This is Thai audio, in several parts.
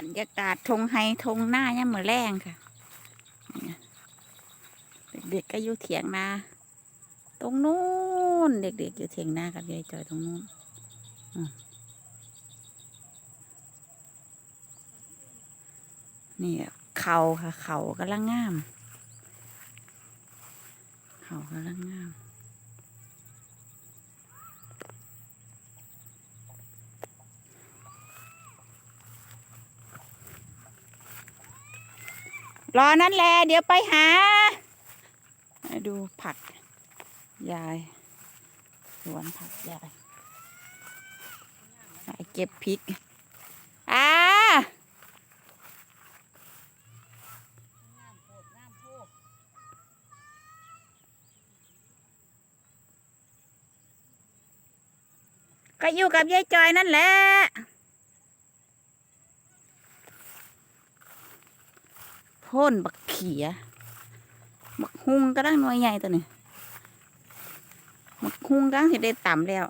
รรยากาศทงไฮทงหน้าย่ำมือแรงค่ะ เด็กๆก็อยู่เถียงนาตรงนู้นเด็กๆอยู่เถียงนากับยายจอยตรงนู้นนี่เขาค่ะเขากำลังงาม เขากำลังงาม รอนั่นแหละเดี๋ยวไปหา ดูผัก ยายสวนผักยายเก็บพริก อ่าก็อยู่กับยายจอยนั่นแหละ พ่นบักเขียบักฮุงก็ได้หน่วยใหญ่ตัวนี้บักฮุงก็สิได้ต่ำแล้ว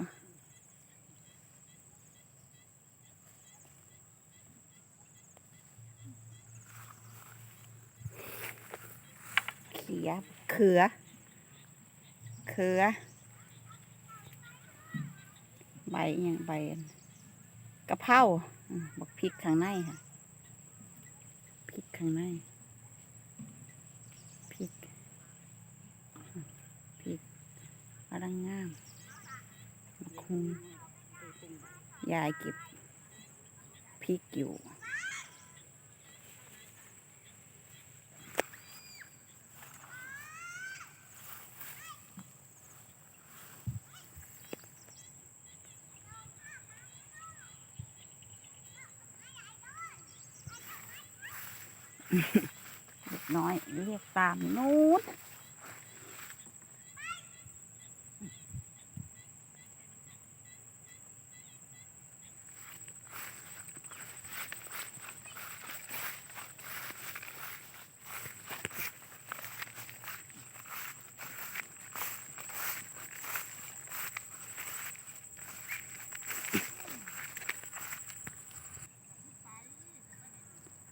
เขียเขือ เขือ ใบอย่างใบอันกะเพราบักพริกข้างในค่ะพริกข้างในพริกพริก กำลังงามคุงยายเก็บพริกอยู่เด็กน้อยเรียกตามนู้น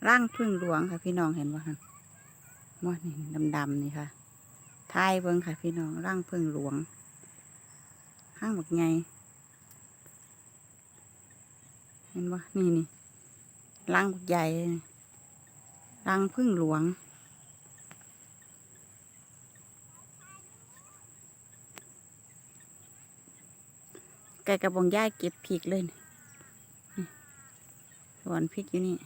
ร่างพึ่งหลวงค่ะพี่น้องเห็นว่าว่านี่ดำๆนี่ค่ะทายเบิ้งค่ะพี่น้องร่างพึ่งหลวงข้างบักไงเห็นว่านี่นี่ร่างบักใหญ่ร่างพึ่งหลวงไก่กระบองย่าเก็บพริกเลยนี่นี่สวนพริกอยู่นี่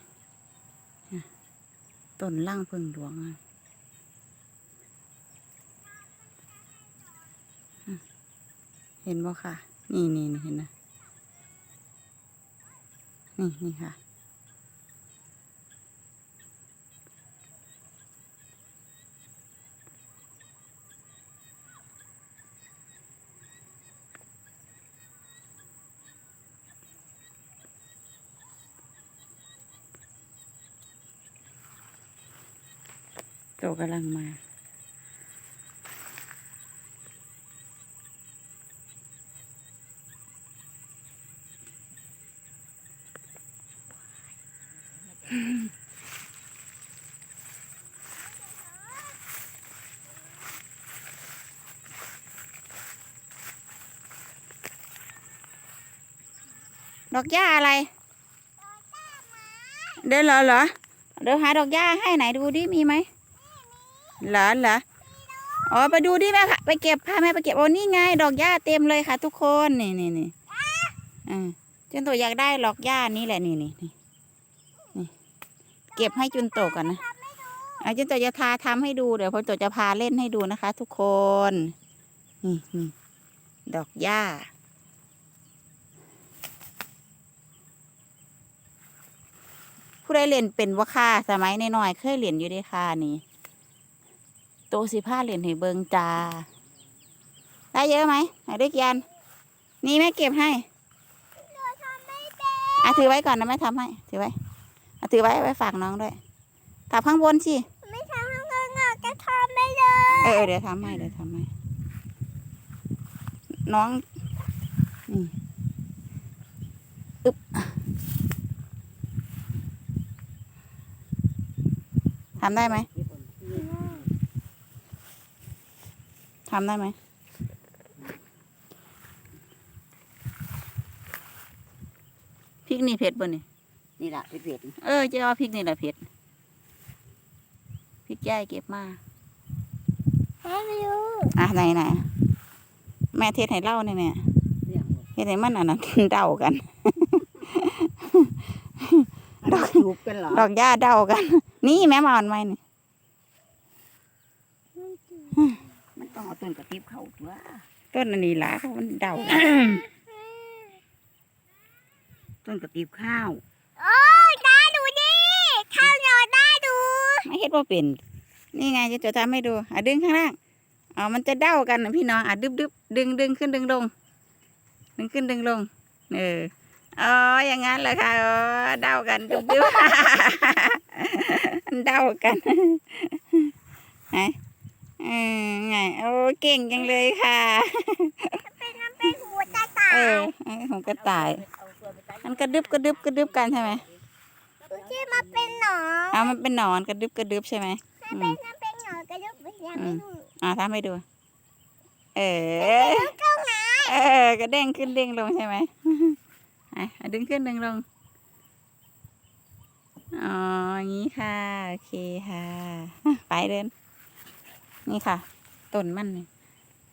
ต้นล่างพึ่งหลวงอะเห็นบ่ค่ะนี่นี่นี่เห็นนะนี่นี่ค่ะ โตกำลังมาดอกหญ้าอะไร เดินเหรอเหรอ เดี๋ยวหาดอกหญ้าให้ไหนดูดิมีไหมเหรอเหรออ๋อไปดูดิแม่ค่ะ ไปเก็บพาแม่ไปเก็บโอ้นี่ไง ดอกหญ้าเต็มเลยค่ะ ทุกคนนี่นี่นี่อ่าจุนโตอยากได้ดอกหญ้านี่แหละนี่นี่นี่เก็บให้จุนโตก่อนนะอาจุนโตจะทาทำให้ดูเดี๋ยวพอโตจะพาเล่นให้ดูนะคะ ทุกคนนี่นี่ดอกหญ้า ผู้ใดเล่นเป็นว่าค่าสมัยน้อยๆเคยเล่นอยู่ด้วยค่ะนี่ โตสิผ้าเหรียญให้เบิงจ้า ได้เยอะไหมไหนได้กี่อัน นี่แม่เก็บให้อะถือไว้ก่อนนะแม่ทำให้ ถือไว้อะถือไว้ไว้ฝากน้องด้วยถับข้างบนสิ ไม่ทำให้เงินออกจะทำไม่เลยเออเออเดี๋ยวทำให้เดี๋ยวทำให้น้อง นี่อึ๊บทำได้ไหม ทำได้ไหมพริกนี่เผ็ดบ่นี่นี่แหละเผ็ดเออจะเอาพริกนี่แหละเผ็ดพริกย่ายเก็บมาให้ไม่รู้อะไหนไหนแม่เทศให้เล่าเนี่ยเนี่ยๆเนี่ยเฮ็ดให้มันอันนั้นเดากันดอกจูบกันเหรอดอกหญ้าเดากัน นี่แม่มาอ่อนไหมนี่มัน ต้องเอาต้นกระติบเข้าตัวต้นอันนี้หล่ะเขามันเดากันต้นกระติบข้าวโอ้ยตาดูดิข้าวเหนียวตาดูไม่เฮ็ดว่าเป็นนี่ไงจะจะทำให้ดูอะดึงข้างล่างอ๋อมันจะเด้ากันนะพี่น้องอะดึบดึบดึงดึงขึ้นดึงลง ดึงขึ้นดึงลง เอออ๋ออย่างงั้นเหรอคะอ๋อเด้ากันดึบดึบเด้ากันไหนเออไงโอ้เก่งจังเลยค่ะ เป็นน้ำเป็นหัวตาตาเออไอ้ของกระต่าย มันกระดึบกระดึบกระดึบกันใช่ไหมดูที่มาเป็นหนอนอ่ามันเป็นหนอนกระดึบกระดึบใช่ไหมถ้าเป็นน้ำเป็นหนอนก็ยกไปยังไม่รู้อ่าทำให้ดู เออเข้าหาเออกระเด้งขึ้นเด้งลงใช่ไหมอะอะดึงขึ้นดึงลง อ๋ออย่างนี้ค่ะ โอเคค่ะ ไปเดิน นี่ค่ะต้นมัน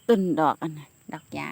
ต้นดอกอันนั้นดอกยา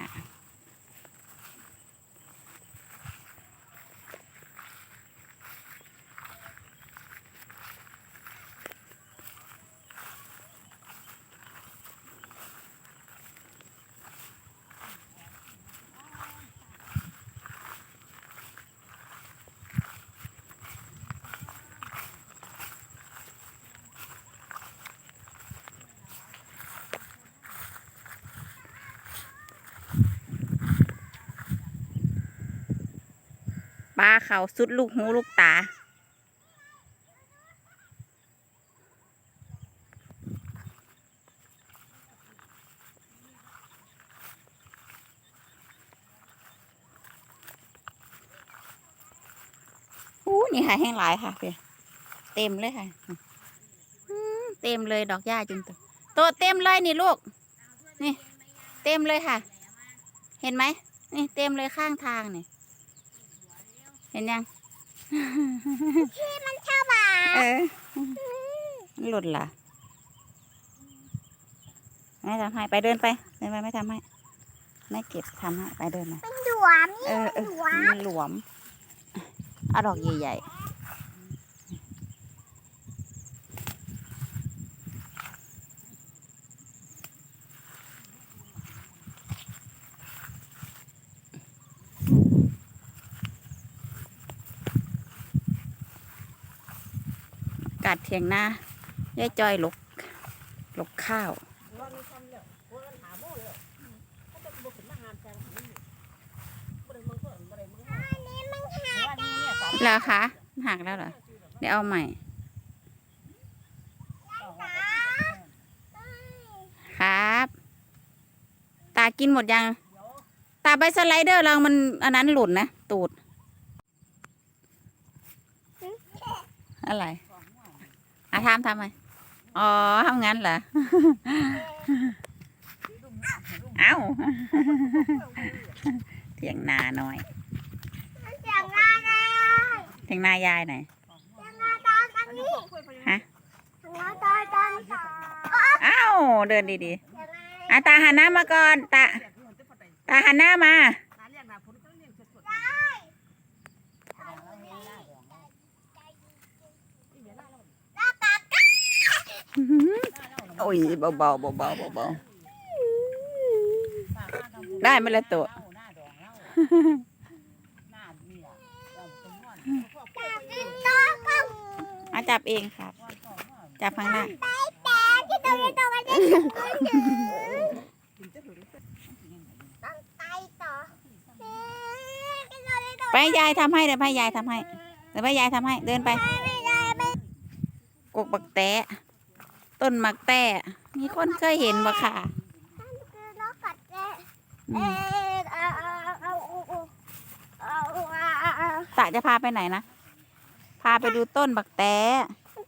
ปลาเขาสุดลูกหูลูกตา อู้นี่ค่ะแห้งหลายค่ะเพี่เต็มเลยค่ะเต็มเลยดอกหญ้าจุนตัวโตเต็มเลยนี่ลูก นี่ เต็มเลยค่ะ เห็นไหมนี่เต็มเลยข้างทางนี่เห็นยังมันเข้ามาเออมันหลุดล่ะไม่ทำให้ไปเดินไปเดินไปไม่ทำให้ไม่เก็บทำให้ไปเดินมาเป็นหลวมเอนี่อเออหลวมมันหลวมเอาดอกใหญ่ๆ กัดเถียงน้ายายจอยหลกหลกข้าวแล้วคะหักแล้วเหรอเดี๋ยวเอาใหม่ครับ ตากินหมดยัง ตาไปสไลเดอร์เรามันอันนั้นหลุดนะ ตูด อะไร อะทำทำไมอ๋อทำงั้นเหรอ เอ้าเถียงนาหน่อย เสียงงานเลยเถียงนายายหน่อยเสียงงาตอนนนี้ฮะเสียงงาตอนตอนสองเอ้าเดินดีๆอะตาหันหน้ามาก่อน ตา ตาหันหน้ามา โอ้ยเบาๆเบาๆเบาได้ไหมละตัวอาจับเองครับ จับข้างล่างไปแต่ที่ตรงนี้ตรงนี้ต้องไปยายทำให้เดี๋ยวให้ยายทำให้เดี๋ยวให้ยายทำให้ เดินไปกกบักแตะ ต้นมักแตะมีคนเคยเห็นบ่ค่ะคือนกกัดแกอืเอ๊มะเอาเอาเอาเอาเอาเอาเอาตาจะพาไปไหนนะ พาไปดูต้นบักแตะ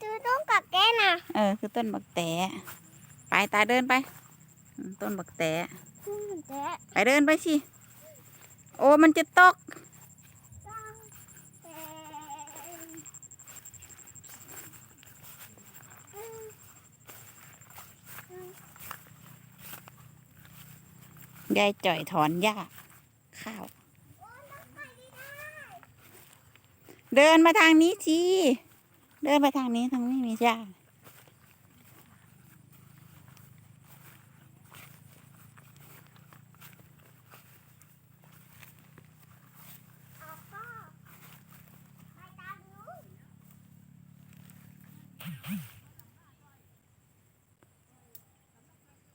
คือนกกัดแกน่ะเออ คือต้นบักแตะไปตาเดินไปอืมต้นบักแตะอืมแตะไปเดินไปสิ โอ้มันจะตก ต้องแตะอืม ยายจ่อยถอนหญ้าข้าว เดินมาทางนี้สิเดินไปทางนี้ทางนี้มีหญ้าก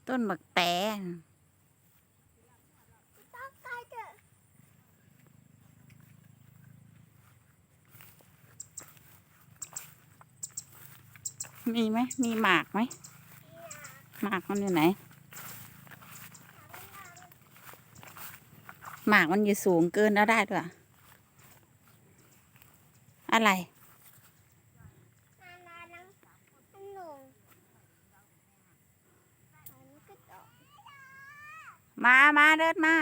ต้นบักแตะ ต้องไปเถอะ มีไหมมีหมากไหมหมากมันอยู่ไหน หมากมันอยู่สูงเกินแล้วได้ด้วยอะไรนานานังอันหนุ่งอันนี้ก็ดอกมา มา เดินมา